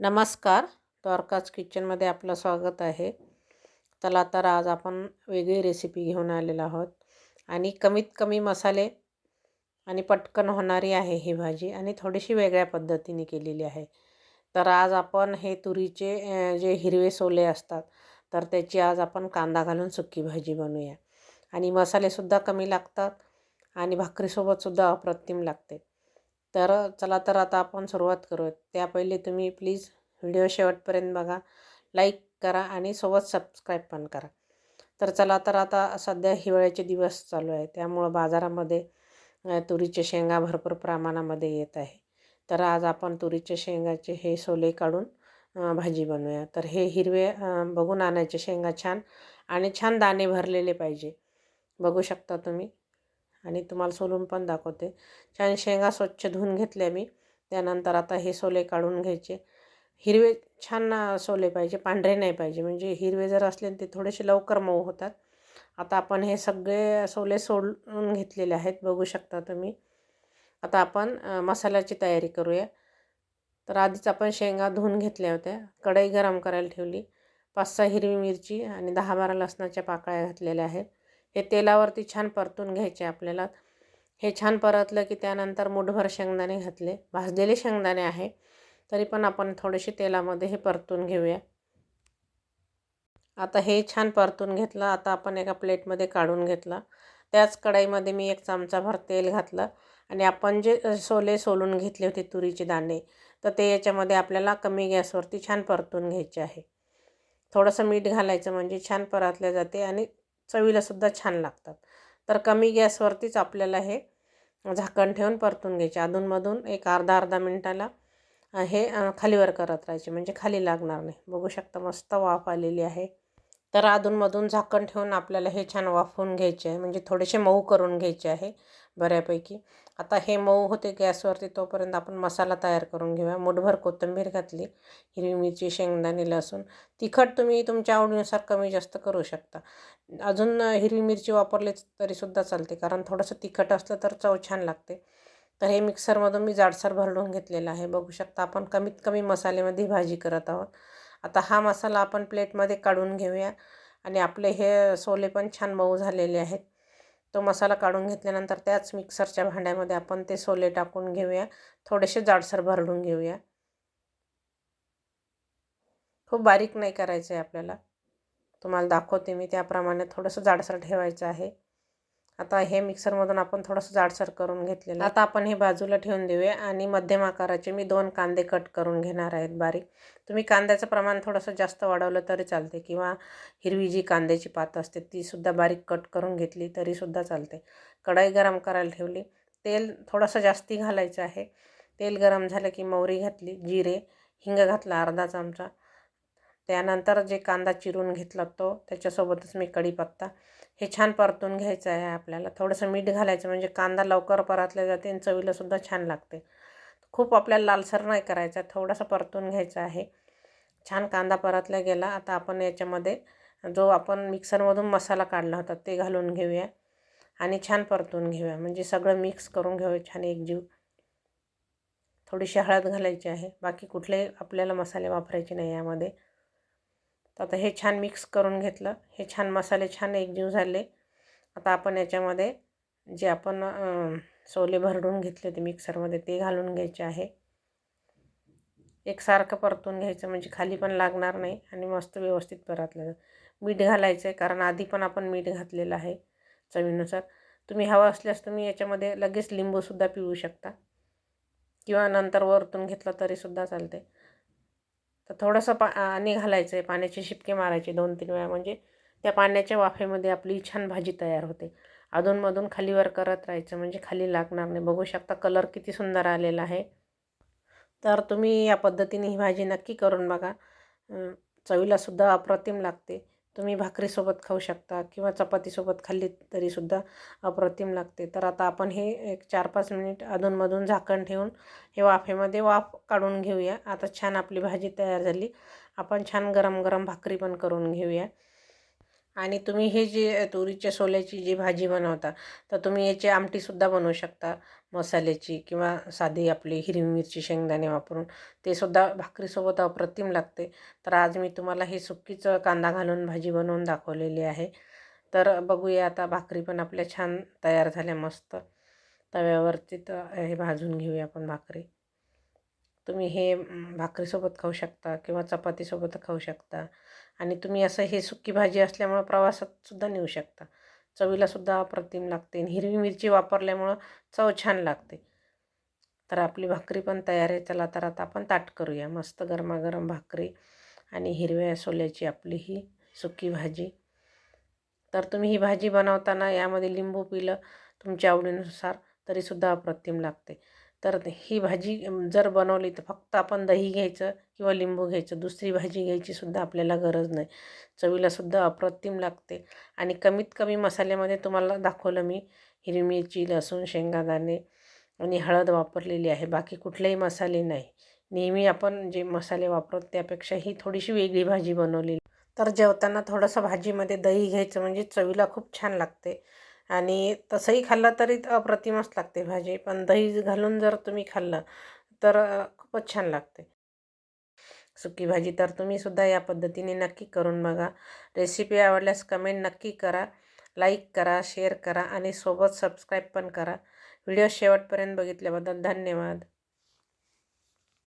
नमस्कार द्वारकाज किचनमध्ये आपलं स्वागत आहे. चला तर आज आपण वेगळी रेसिपी घेऊन आलेलो आहोत. आणि कमीत कमी मसाले आणि पटकन होणारी आहे ही भाजी आणि थोडीशी वेगळ्या पद्धतीने केलेली आहे. तर आज आपण हे तुरीचे जे हिरवे सोले असतात तर त्याची आज आपण कांदा घालून सुकी भाजी बनवूया. आणि मसालेसुद्धा कमी लागतात आणि भाकरीसोबतसुद्धा अप्रतिम लागते. तर चला तर आता आपण सुरुवात करूयात. त्या पहिले तुम्ही प्लीज व्हिडिओ शेवटपर्यंत बघा. लाईक करा आणि सोबत सबस्क्राईब पण करा. तर चला तर आता सध्या हिवाळ्याचे दिवस चालू आहे. त्यामुळं बाजारामध्ये तुरीच्या शेंगा भरपूर प्रमाणामध्ये येत आहे. तर आज आपण तुरीच्या शेंगाचे हे सोले काढून भाजी बनवूया. तर हे हिरवे बघून आणायचे. शेंगा छान आणि छान दाणे भरलेले पाहिजे. बघू शकता तुम्ही. आणि तुम्हाला सोलून पण दाखवते. छान शेंगा स्वच्छ धुवून घेतल्या मी. त्यानंतर आता हे सोले काढून घ्यायचे. हिरवे छान सोले पाहिजे पांढरे नाही पाहिजे. म्हणजे हिरवे जर असले ते थोडेसे लवकर मऊ होतात. आता आपण हे सगळे सोले सोडून घेतलेले आहेत बघू शकता तुम्ही. आता आपण मसाल्याची तयारी करूया. तर आधीच आपण शेंगा धुवून घेतल्या होत्या. कढई गरम करायला ठेवली. पाच सहा हिरवी मिरची आणि दहा बारा लसणाच्या पाकळ्या घातलेल्या आहेत. हे तेलावरती छान परतून घ्यायचे आपल्याला. हे छान परतलं की त्यानंतर मुठभर शेंगदाणे घातले. भाजलेले शेंगदाणे आहे. तरी पण आपण थोडेसे तेलामध्ये हे परतून घेऊया. आता हे छान परतून घेतलं. आता आपण एका प्लेटमध्ये काढून घेतला. त्याच कढईमध्ये मी एक चमचाभर तेल घातलं. आणि आपण जे सोले सोलून घेतले होते तुरीचे दाणे तर ते याच्यामध्ये आपल्याला कमी गॅसवरती छान परतून घ्यायचे आहे. थोडंसं मीठ घालायचं म्हणजे छान परतले जाते आणि चवीलासुद्धा छान लागतात. तर कमी गॅसवरतीच आपल्याला हे झाकण ठेवून परतून घ्यायचे. अधूनमधून एक अर्धा अर्धा मिनटाला हे खालीवर करत राहायचे. म्हणजे खाली लागणार नाही. बघू शकता मस्त वाफ आलेली आहे. तर अधूनमधून झाकण ठेवून आपल्याला हे छान वाफवून घ्यायचे आहे. म्हणजे थोडेसे मऊ करून घ्यायचे आहे बऱ्यापैकी. आता हे मऊ होते गॅसवरती तोपर्यंत आपण मसाला तयार करून घेऊया. मुठभर कोथिंबीर घातली हिरवी मिरची शेंगदाणे लसूण. तिखट तुम्ही तुमच्या आवडीनुसार कमी जास्त करू शकता. अजून हिरवी मिरची वापरली तरीसुद्धा चालते कारण थोडंसं तिखट असलं तर चव छान लागते. तर हे मिक्सरमधून मी जाडसर भरडून घेतलेलं आहे. बघू शकता आपण कमीत कमी मसाल्यामध्ये भाजी करत आहोत. आता हा मसाला आपण प्लेटमध्ये काढून घेऊया. आणि आपले हे सोले पण छान मऊ झालेले आहेत. तो मसाला काढून घेतल्यानंतर त्याच मिक्सरच्या भांड्यामध्ये आपण ते सोले टाकून घेऊया. थोडेसे जाडसर भरडून घेऊया. खूप बारीक नाही करायचं आहे आपल्याला. तुम्हाला दाखवते मी. त्याप्रमाणे थोडंसं जाडसर ठेवायचं आहे. आता हे मिक्सरमधून आपण थोडंसं जाडसर करून घेतलेलं आता आपण हे बाजूला ठेवून देऊया आणि मध्यम आकाराचे मी दोन कांदे कट करून घेणार आहेत बारीक. तुम्ही कांद्याचं प्रमाण थोडंसं जास्त वाढवलं तरी चालते किंवा हिरवी जी कांद्याची पात असते तीसुद्धा बारीक कट करून घेतली तरीसुद्धा चालते. कढाई गरम करायला ठेवली. तेल थोडंसं जास्ती घालायचं आहे. तेल गरम झालं की मोहरी घातली जिरे हिंग घातला अर्धा चमचा. त्यानंतर जे कांदा चिरून घेतला तो त्याच्यासोबतच मी कढीपत्ता. हे छान परतून घ्यायचं आहे आपल्याला. थोडंसं मीठ घालायचं म्हणजे कांदा लवकर परतल्या जाते आणि चवीलासुद्धा छान लागते. खूप आपल्याला लालसर नाही करायचा थोडासा परतून घ्यायचं आहे. छान कांदा परतला गेला. आता आपण याच्यामध्ये जो आपण मिक्सरमधून मसाला काढला होता ते घालून घेऊया आणि छान परतून घेऊया. म्हणजे सगळं मिक्स करून घेऊया छान एकजीव. थोडीशी हळद घालायची आहे. बाकी कुठले आपल्याला मसाले वापरायचे नाही यामध्ये. तर आता हे छान मिक्स करून घेतलं. हे छान मसाले छान एकजीव झाले. आता आपण याच्यामध्ये जे आपण सोले भरडून घेतले ते मिक्सरमध्ये ते घालून घ्यायचे आहे. एकसारखं परतून घ्यायचं म्हणजे खाली पण लागणार नाही आणि मस्त व्यवस्थित परतलं मीठ घालायचं आहे कारण आधी पण आपण मीठ घातलेलं आहे चवीनुसार. तुम्ही हवं असल्यास तुम्ही याच्यामध्ये लगेच लिंबूसुद्धा पिऊ शकता. किंवा नंतर वरतून घेतलं तरीसुद्धा चालते तर थोडंसं पा आणि घालायचं आहे पाण्याचे शिपके मारायचे दोन तीन वेळा. म्हणजे त्या पाण्याच्या वाफेमध्ये आपली छान भाजी तयार होते. अधूनमधून खालीवर करत राहायचं म्हणजे खाली लागणार नाही. बघू शकता कलर किती सुंदर आलेला आहे. तर तुम्ही या पद्धतीने ही भाजी नक्की करून बघा. चवीलासुद्धा अप्रतिम लागते. तुम्ही भाकरीसोबत खाऊ शकता किंवा चपातीसोबत खाल्ली तरीसुद्धा अप्रतिम लागते. तर आता आपण हे एक चार पाच मिनिट अधूनमधून झाकण ठेवून हे वाफेमध्ये वाफ काढून घेऊया. आता छान आपली भाजी तयार झाली. आपण छान गरम गरम भाकरी पण करून घेऊया. आणि तुम्ही हे जे तुरीच्या सोल्याची जी भाजी बनवता तर तुम्ही याची आमटीसुद्धा बनवू शकता. मसाल्याची किंवा साधी आपली हिरवी मिरची शेंगदाणे वापरून ते सुद्धा भाकरीसोबत अप्रतिम लागते. तर आज मी तुम्हाला हे सुकीचं कांदा घालून भाजी बनवून दाखवलेली आहे. तर बघूया आता भाकरी पण आपल्या छान तयार झाल्या मस्त. तव्यावरती तर हे भाजून घेऊया आपण भाकरी. तुम्ही हे भाकरीसोबत खाऊ शकता किंवा चपातीसोबत खाऊ शकता. आणि तुम्ही असं हे सुकी भाजी असल्यामुळं प्रवासातसुद्धा नेऊ शकता. चवीलासुद्धा अप्रतिम लागते आणि हिरवी मिरची वापरल्यामुळं चव छान लागते. तर आपली भाकरी पण तयार आहे. चला तर आता आपण ताट करूया. मस्त गरमागरम भाकरी आणि हिरव्या सोल्याची आपली ही सुकी भाजी. तर तुम्ही ही भाजी बनवताना यामध्ये लिंबू पिलं तुमच्या आवडीनुसार तरीसुद्धा अप्रतिम लागते. तर ही भाजी जर बनवली तर फक्त आपण दही घ्यायचं किंवा लिंबू घ्यायचं. दुसरी भाजी घ्यायचीसुद्धा आपल्याला गरज नाही. चवीलासुद्धा अप्रतिम लागते. आणि कमीत कमी मसाल्यामध्ये तुम्हाला दाखवलं मी हिरवी मिरची लसूण शेंगादाणे आणि हळद वापरलेली आहे. बाकी कुठलेही मसाले नाही. नेहमी आपण जे मसाले वापरतो त्यापेक्षा ही थोडीशी वेगळी भाजी बनवलेली. तर जेवताना थोडंसं भाजीमध्ये दही घ्यायचं म्हणजे चवीला खूप छान लागते. आणि तसंही खाल्लं तरी अप्रतिमच लागते भाजी. पण दही घालून जर तुम्ही खाल्लं तर खूपच छान लागते. सुकी भाजी तर तुम्ही सुद्धा या पद्धतीने नक्की करून बघा. रेसिपी आवडल्यास कमेंट नक्की करा लाईक करा शेअर करा आणि सोबत सबस्क्राईब पण करा. व्हिडिओ शेवटपर्यंत बघितल्याबद्दल धन्यवाद.